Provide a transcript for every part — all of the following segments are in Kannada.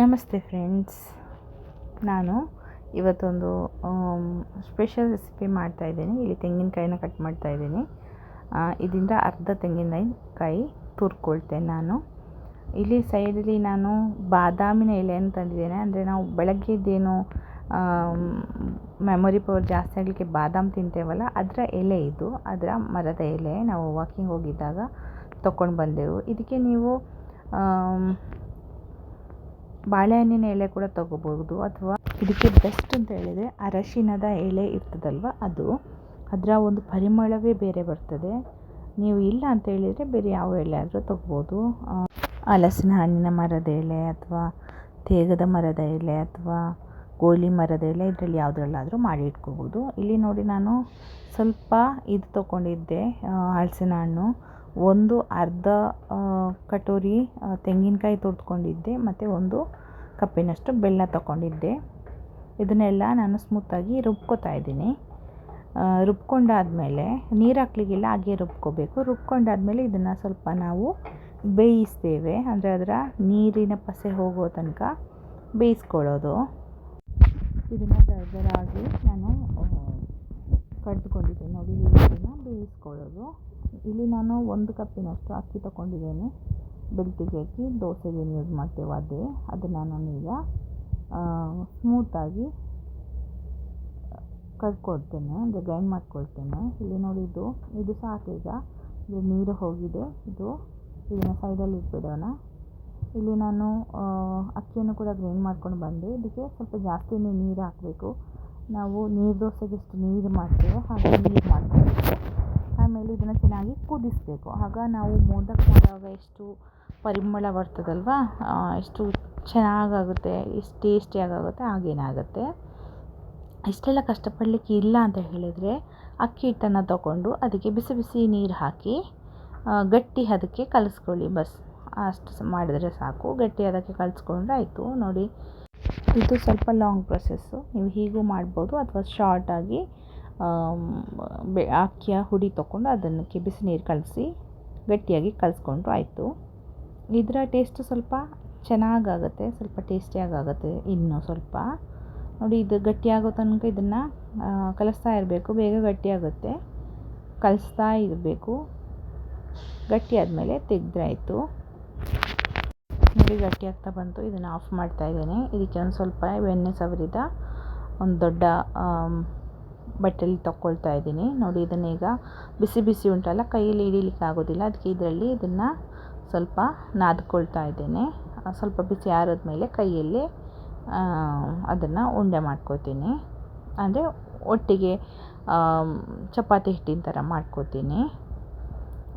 ನಮಸ್ತೆ ಫ್ರೆಂಡ್ಸ್. ನಾನು ಇವತ್ತೊಂದು ಸ್ಪೆಷಲ್ ರೆಸಿಪಿ ಮಾಡ್ತಾಯಿದ್ದೀನಿ ಇಲ್ಲಿ ತೆಂಗಿನಕಾಯಿನ ಕಟ್ ಮಾಡ್ತಾಯಿದ್ದೀನಿ ಇದರಿಂದ ಅರ್ಧ ತೆಂಗಿನಕಾಯಿ ತುರ್ಕೊಳ್ತೇನೆ ನಾನು. ಇಲ್ಲಿ ಸೈಡಲ್ಲಿ ನಾನು ಬಾದಾಮಿನ ಎಲೆಯನ್ನು ತಂದಿದ್ದೇನೆ. ಅಂದರೆ ನಾವು ಬೆಳಗ್ಗೆದ್ದೇನು ಮೆಮೊರಿ ಪವರ್ ಜಾಸ್ತಿ ಆಗಲಿಕ್ಕೆ ಬಾದಾಮಿ ತಿಂತೇವಲ್ಲ, ಅದರ ಎಲೆ ಇದು. ಅದರ ಮರದ ಎಲೆ. ನಾವು ವಾಕಿಂಗ್ ಹೋಗಿದ್ದಾಗ ತೊಗೊಂಡು ಬಂದೆವು. ಇದಕ್ಕೆ ನೀವು ಬಾಳೆಹಣ್ಣಿನ ಎಲೆ ಕೂಡ ತಗೋಬಹುದು ಅಥವಾ ಇದಕ್ಕೆ ಬೆಸ್ಟ್ ಅಂತ ಹೇಳಿದರೆ ಅರಶಿನದ ಎಲೆ ಇರ್ತದಲ್ವ ಅದು. ಅದರ ಒಂದು ಪರಿಮಳವೇ ಬೇರೆ ಬರ್ತದೆ. ನೀವು ಇಲ್ಲ ಅಂತ ಹೇಳಿದರೆ ಬೇರೆ ಯಾವ ಎಲೆ ಆದರೂ ತಗೋಬೋದು ಹಲಸಿನ ಹಣ್ಣಿನ ಮರದ ಎಲೆ ಅಥವಾ ತೇಗದ ಮರದ ಎಲೆ ಅಥವಾ ಗೋಲಿ ಮರದ ಎಲೆ ಇದರಲ್ಲಿ ಯಾವುದ್ರಲ್ಲಾದರೂ ಮಾಡಿ ಇಟ್ಕೋಬೋದು ಇಲ್ಲಿ ನೋಡಿ ನಾನು ಸ್ವಲ್ಪ ಇದು ತೊಗೊಂಡಿದ್ದೆ ಹಲಸಿನ ಹಣ್ಣು. ಒಂದು ಅರ್ಧ ಕಟೋರಿ ತೆಂಗಿನಕಾಯಿ ತುರ್ದುಕೊಂಡಿದ್ದೆ, ಮತ್ತು ಒಂದು ಕಪ್ಪಿನಷ್ಟು ಬೆಲ್ಲ ತಗೊಂಡಿದ್ದೆ ಇದನ್ನೆಲ್ಲ ನಾನು ಸ್ಮೂತಾಗಿ ರುಬ್ಕೋತಾ ಇದ್ದೀನಿ. ರುಬ್ಕೊಂಡಾದಮೇಲೆ ನೀರು ಹಾಕ್ಲಿಕ್ಕಿಲ್ಲ ಹಾಗೆ ರುಬ್ಕೋಬೇಕು. ರುಬ್ಕೊಂಡಾದಮೇಲೆ ಇದನ್ನು ಸ್ವಲ್ಪ ನಾವು ಬೇಯಿಸ್ತೇವೆ. ಅಂದರೆ ಅದರ ನೀರಿನ ಪಸೆ ಹೋಗೋ ತನಕ ಬೇಯಿಸ್ಕೊಳ್ಳೋದು. ಇದನ್ನು ದರದರಾಗಿ ನಾನು ಕಡ್ದುಕೊಂಡಿದ್ದೆ. ನೋಡಿ ಇದನ್ನು ಬೇಯಿಸ್ಕೊಳ್ಳೋದು. ಇಲ್ಲಿ ನಾನು ಒಂದು ಕಪ್ಪಿನಷ್ಟು ಅಕ್ಕಿ ತಗೊಂಡಿದ್ದೇನೆ. ಬೆಳ್ತಿಗೆ ಅಕ್ಕಿ, ದೋಸೆಗೆ ಏನು ಯೂಸ್ ಮಾಡ್ತೇವೆ ಅದೇ. ಅದನ್ನು ನಾನೀಗ ಸ್ಮೂತಾಗಿ ಕಟ್ಕೊಳ್ತೇನೆ ಅಂದರೆ ಗ್ರೈಂಡ್ ಮಾಡ್ಕೊಳ್ತೇನೆ. ಇಲ್ಲಿ ನೋಡಿ ಇದು ಇದು ಸಾಕೀಗ ಇದು ನೀರು ಹೋಗಿದೆ. ಇದು ಇದನ್ನು ಸೈಡಲ್ಲಿ ಇಟ್ಬಿಡೋಣ. ಇಲ್ಲಿ ನಾನು ಅಕ್ಕಿಯನ್ನು ಕೂಡ ಗ್ರೈಂಡ್ ಮಾಡ್ಕೊಂಡು ಬಂದೆ. ಇದಕ್ಕೆ ಸ್ವಲ್ಪ ಜಾಸ್ತಿನೇ ನೀರು ಹಾಕಬೇಕು. ನಾವು ನೀರು ದೋಸೆಗೆ ಎಷ್ಟು ನೀರು ಮಾಡ್ತೇವೆ. ಹಾಗೆ ನೀರು ಮಾಡ್ಕೊಳ್ಬೇಕು ಆಮೇಲೆ ಇದನ್ನು ಚೆನ್ನಾಗಿ ಕುದಿಸಬೇಕು. ಆಗ ನಾವು ಮೋದಕ್ ಮಾಡುವಾಗ ಎಷ್ಟು ಪರಿಮಳ ಬರ್ತದಲ್ವಾ ಎಷ್ಟು ಚೆನ್ನಾಗಾಗುತ್ತೆ, ಎಷ್ಟು ಟೇಸ್ಟಿಯಾಗುತ್ತೆ ಹಾಗೇನಾಗುತ್ತೆ. ಇಷ್ಟೆಲ್ಲ ಕಷ್ಟಪಡಲಿಕ್ಕೆ ಇಲ್ಲ ಅಂತ ಹೇಳಿದರೆ ಅಕ್ಕಿ ಹಿಟ್ಟನ್ನು ತಗೊಂಡು ಅದಕ್ಕೆ ಬಿಸಿ ಬಿಸಿ ನೀರು ಹಾಕಿ ಗಟ್ಟಿ ಅದಕ್ಕೆ ಕಲಿಸ್ಕೊಳ್ಳಿ ಬಸ್. ಅಷ್ಟು ಮಾಡಿದರೆ ಸಾಕು. ಗಟ್ಟಿ ಅದಕ್ಕೆ ಕಲಿಸ್ಕೊಂಡ್ರೆ ಆಯಿತು. ನೋಡಿ, ಇದು ಸ್ವಲ್ಪ ಲಾಂಗ್ ಪ್ರೊಸೆಸ್ಸು ನೀವು ಹೀಗೂ ಮಾಡ್ಬೋದು ಅಥವಾ ಶಾರ್ಟಾಗಿ ಬೆ ಅಕ್ಕಿಯ ಹುಡಿ ತೊಗೊಂಡು ಅದಕ್ಕೆ ಬಿಸಿ ನೀರು ಕಲಸಿ ಗಟ್ಟಿಯಾಗಿ ಕಲಿಸ್ಕೊಂಡ್ರು, ಆಯಿತು. ಇದರ ಟೇಸ್ಟ್ ಸ್ವಲ್ಪ ಚೆನ್ನಾಗಾಗುತ್ತೆ, ಸ್ವಲ್ಪ ಟೇಸ್ಟಿಯಾಗುತ್ತೆ ಇನ್ನೂ ಸ್ವಲ್ಪ. ನೋಡಿ, ಇದು ಗಟ್ಟಿಯಾಗೋ ತನಕ ಇದನ್ನು ಕಲಿಸ್ತಾ ಇರಬೇಕು, ಬೇಗ ಗಟ್ಟಿಯಾಗುತ್ತೆ. ಕಲಿಸ್ತಾ ಇರಬೇಕು. ಗಟ್ಟಿ ಆದಮೇಲೆ ತೆಗೆದ್ರೆ ಆಯಿತು. ನೋಡಿ, ಗಟ್ಟಿಯಾಗ್ತಾ ಬಂತು. ಇದನ್ನು ಆಫ್ ಮಾಡ್ತಾ ಇದ್ದೇನೆ. ಇದಕ್ಕೆ ಒಂದು ಸ್ವಲ್ಪ ಬೆಣ್ಣೆ ಸವರಿದ, ಒಂದು ದೊಡ್ಡ ಬಟ್ಟೆಲಿ ತಗೊಳ್ತಾ ಇದ್ದೀನಿ. ನೋಡಿ, ಇದನ್ನು ಈಗ ಬಿಸಿ ಬಿಸಿ ಉಂಟಲ್ಲ, ಕೈಯಲ್ಲಿ ಹಿಡಿಲಿಕ್ಕೆ ಆಗೋದಿಲ್ಲ ಅದಕ್ಕೆ ಇದರಲ್ಲಿ ಇದನ್ನು ಸ್ವಲ್ಪ ನಾದ್ಕೊಳ್ತಾ ಇದ್ದೇನೆ. ಸ್ವಲ್ಪ ಬಿಸಿ ಆರಿದ ಮೇಲೆ ಕೈಯಲ್ಲಿ ಅದನ್ನು ಉಂಡೆ ಮಾಡ್ಕೋತೀನಿ. ಅಂದರೆ ಒಟ್ಟಿಗೆ ಚಪಾತಿ ಹಿಟ್ಟಿನ ಥರ ಮಾಡ್ಕೋತೀನಿ.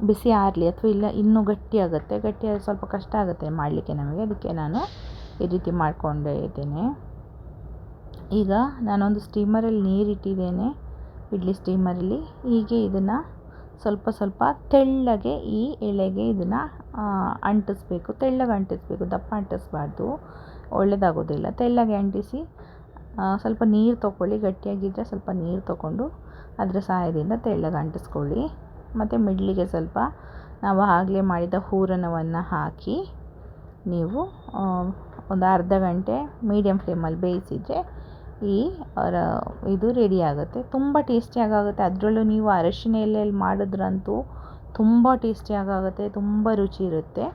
ಬಿಸಿ ಆರಲಿ ಅಥವಾ ಇಲ್ಲ, ಇನ್ನೂ ಗಟ್ಟಿಯಾಗುತ್ತೆ ಗಟ್ಟಿ ಸ್ವಲ್ಪ ಕಷ್ಟ ಆಗುತ್ತೆ ಮಾಡಲಿಕ್ಕೆ ನಮಗೆ. ಅದಕ್ಕೆ ನಾನು ಈ ರೀತಿ ಮಾಡಿಕೊಂಡೇ ಇದ್ದೇನೆ. ಈಗ ನಾನೊಂದು ಸ್ಟೀಮರಲ್ಲಿ ನೀರಿಟ್ಟಿದ್ದೇನೆ, ಇಡ್ಲಿ ಸ್ಟೀಮರಲ್ಲಿ ಹೀಗೆ ಇದನ್ನು ಸ್ವಲ್ಪ ಸ್ವಲ್ಪ ತೆಳ್ಳಗೆ ಈ ಎಳೆಗೆ ಇದನ್ನು ಅಂಟಿಸ್ಬೇಕು. ತೆಳ್ಳಗೆ ಅಂಟಿಸ್ಬೇಕು, ದಪ್ಪ ಅಂಟಿಸ್ಬಾರ್ದು. ಒಳ್ಳೆಯದಾಗೋದಿಲ್ಲ ತೆಳ್ಳಗೆ ಅಂಟಿಸಿ ಸ್ವಲ್ಪ ನೀರು ತೊಗೊಳ್ಳಿ ಗಟ್ಟಿಯಾಗಿದ್ದರೆ ಸ್ವಲ್ಪ ನೀರು ತೊಗೊಂಡು ಅದರ ಸಹಾಯದಿಂದ ತೆಳ್ಳಗೆ ಅಂಟಿಸ್ಕೊಳ್ಳಿ. ಮತ್ತು ಮಿಡ್ಲಿಗೆ ಸ್ವಲ್ಪ ನಾವು ಆಗಲೇ ಮಾಡಿದ ಹೂರಣವನ್ನು ಹಾಕಿ, ನೀವು ಒಂದು ಅರ್ಧ ಗಂಟೆ ಮೀಡಿಯಮ್ ಫ್ಲೇಮಲ್ಲಿ ಬೇಯಿಸಿದರೆ ಈ ಇದು ರೆಡಿ ಆಗುತ್ತೆ. ತುಂಬ ಟೇಸ್ಟಿಯಾಗುತ್ತೆ ಅದರಲ್ಲೂ ನೀವು ಅರಶಿನ ಎಲೆಯಲ್ಲಿ ಮಾಡಿದ್ರಂತೂ ತುಂಬ ಟೇಸ್ಟಿಯಾಗುತ್ತೆ ತುಂಬ ರುಚಿ ಇರುತ್ತೆ.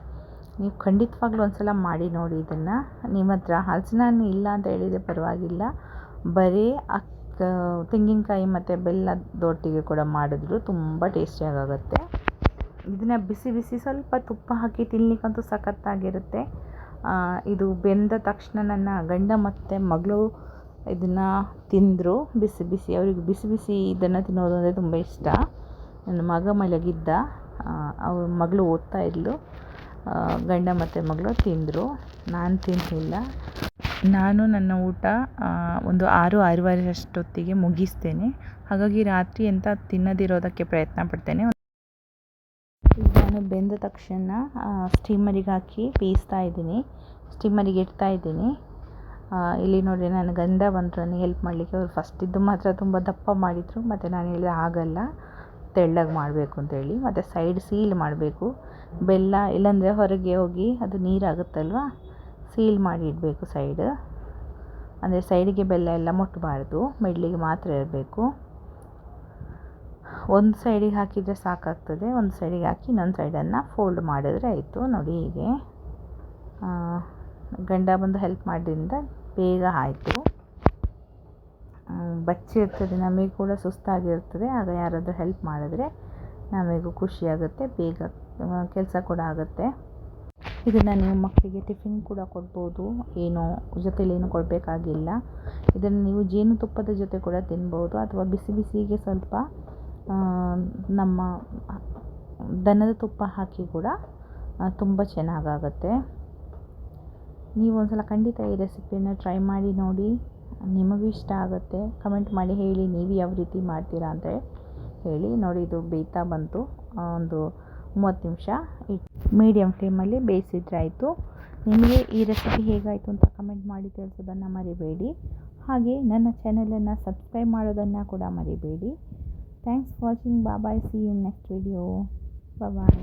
ನೀವು ಖಂಡಿತವಾಗ್ಲೂ ಒಂದು ಸಲ ಮಾಡಿ ನೋಡಿ ಇದನ್ನು. ನಿಮ್ಮ ಹತ್ರ ಹಲಸಿನ ಹಣ್ಣು ಇಲ್ಲ ಅಂತ ಹೇಳಿದರೆ ಪರವಾಗಿಲ್ಲ. ಬರೀ ಅಕ್ಕ, ತೆಂಗಿನಕಾಯಿ ಮತ್ತು ಬೆಲ್ಲದೊಟ್ಟಿಗೆ ಕೂಡ ಮಾಡಿದ್ರು ತುಂಬ ಟೇಸ್ಟಿಯಾಗುತ್ತೆ ಇದನ್ನು ಬಿಸಿ ಬಿಸಿ ಸ್ವಲ್ಪ ತುಪ್ಪ ಹಾಕಿ ತಿನ್ನಲಿಕ್ಕಂತೂ ಸಖತ್ತಾಗಿರುತ್ತೆ. ಇದು ಬೆಂದ ತಕ್ಷಣ ನನ್ನ ಗಂಡ ಮತ್ತು ಮಗಳು ಇದನ್ನು ತಿಂದರು, ಬಿಸಿ ಬಿಸಿ. ಅವ್ರಿಗೆ ಬಿಸಿ ಬಿಸಿ ಇದನ್ನು ತಿನ್ನೋದು ಅಂದರೆ ತುಂಬ ಇಷ್ಟ. ನನ್ನ ಮಗ ಮಲಗಿದ್ದ. ಅವ್ರ ಮಗಳು ಓದ್ತಾ ಇದ್ಲು. ಗಂಡ ಮತ್ತು ಮಗಳು ತಿಂದರು. ನಾನು ತಿನ್ನಲಿಲ್ಲ ನಾನು ನನ್ನ ಊಟ ಒಂದು ಆರು ಆರೂವರೆ ಅಷ್ಟೊತ್ತಿಗೆ ಮುಗಿಸ್ತೇನೆ. ಹಾಗಾಗಿ ರಾತ್ರಿ ಅಂತ ತಿನ್ನದಿರೋದಕ್ಕೆ ಪ್ರಯತ್ನ ಪಡ್ತೇನೆ. ನಾನು ಬೆಂದ ತಕ್ಷಣ ಸ್ಟೀಮರಿಗೆ ಹಾಕಿ ಬೇಯಿಸ್ತಾ ಇದ್ದೀನಿ. ಸ್ಟೀಮರಿಗೆ ಇಡ್ತಾ ಇದ್ದೀನಿ. ಇಲ್ಲಿ ನೋಡಿ ನನ್ನ ಗಂಡ ಬಂದರು, ನನಗೆ ಹೆಲ್ಪ್ ಮಾಡಲಿಕ್ಕೆ. ಅವ್ರು ಫಸ್ಟಿದ್ದು ಮಾತ್ರ ತುಂಬ ದಪ್ಪ ಮಾಡಿದರು, ಮತ್ತು ನಾನು ಹೇಳಿದೆ ಆಗಲ್ಲ, ತೆಳ್ಳಗೆ ಮಾಡಬೇಕು ಅಂತೇಳಿ ಮತ್ತು ಸೈಡ್ ಸೀಲ್ ಮಾಡಬೇಕು. ಬೆಲ್ಲ ಇಲ್ಲಾಂದರೆ ಹೊರಗೆ ಹೋಗಿ ಅದು ನೀರಾಗುತ್ತಲ್ವ ಸೀಲ್ ಮಾಡಿ ಇಡಬೇಕು ಸೈಡ್ ಅಂದರೆ ಸೈಡಿಗೆ ಬೆಲ್ಲ ಎಲ್ಲ ಮುಟ್ಟಬಾರ್ದು ಮಿಡ್ಲಿಗೆ ಮಾತ್ರ ಇರಬೇಕು. ಒಂದು ಸೈಡಿಗೆ ಹಾಕಿದರೆ ಸಾಕಾಗ್ತದೆ, ಒಂದು ಸೈಡಿಗೆ ಹಾಕಿ ಇನ್ನೊಂದು ಸೈಡನ್ನು ಫೋಲ್ಡ್ ಮಾಡಿದ್ರೆ ಆಯಿತು. ನೋಡಿ ಹೀಗೆ. ಗಂಡ ಬಂದು ಹೆಲ್ಪ್ ಮಾಡಿದ್ರಿಂದ ಬೇಗ ಆಯಿತು. ಬಚ್ಚಿರ್ತದೆ, ನಮಗೆ ಕೂಡ ಸುಸ್ತಾಗಿರ್ತದೆ. ಆಗ ಯಾರಾದರೂ ಹೆಲ್ಪ್ ಮಾಡಿದ್ರೆ ನಮಗೂ ಖುಷಿಯಾಗುತ್ತೆ, ಬೇಗ ಕೆಲಸ ಕೂಡ ಆಗುತ್ತೆ. ಇದನ್ನು ನೀವು ಮಕ್ಕಳಿಗೆ ಟಿಫಿನ್ ಕೂಡ ಕೊಡ್ಬೋದು. ಏನು, ಜೊತೇಲಿ ಏನು ಕೊಡಬೇಕಾಗಿಲ್ಲ. ಇದನ್ನು ನೀವು ಜೇನುತುಪ್ಪದ ಜೊತೆ ಕೂಡ ತಿನ್ಬೋದು. ಅಥವಾ ಬಿಸಿ ಬಿಸಿಗೆ ಸ್ವಲ್ಪ ನಮ್ಮ ದನದ ತುಪ್ಪ ಹಾಕಿ ಕೂಡ ತುಂಬ ಚೆನ್ನಾಗಾಗುತ್ತೆ. ನೀವು ಒಂದು ಸಲ ಖಂಡಿತ ಈ ರೆಸಿಪಿಯನ್ನು ಟ್ರೈ ಮಾಡಿ ನೋಡಿ. ನಿಮಗೂ ಇಷ್ಟ ಆಗುತ್ತೆ. ಕಮೆಂಟ್ ಮಾಡಿ ಹೇಳಿ ನೀವು ಯಾವ ರೀತಿ ಮಾಡ್ತೀರಾ ಅಂತ ಹೇಳಿ ನೋಡಿ. ಇದು ಬೇಯ್ತಾ ಬಂತು. ಒಂದು ಮೂವತ್ತು ನಿಮಿಷ ಮೀಡಿಯಮ್ ಫ್ಲೇಮಲ್ಲಿ ಬೇಯಿಸಿದ್ರೆ ಆಯಿತು. ನಿಮಗೆ ಈ ರೆಸಿಪಿ ಹೇಗಾಯಿತು ಅಂತ ಕಮೆಂಟ್ ಮಾಡಿ ತಿಳಿಸೋದನ್ನು ಮರಿಬೇಡಿ. ಹಾಗೆ ನನ್ನ ಚಾನಲನ್ನು ಸಬ್ಸ್ಕ್ರೈಬ್ ಮಾಡೋದನ್ನು ಕೂಡ ಮರಿಬೇಡಿ. Thanks watching. Bye bye see you next video bye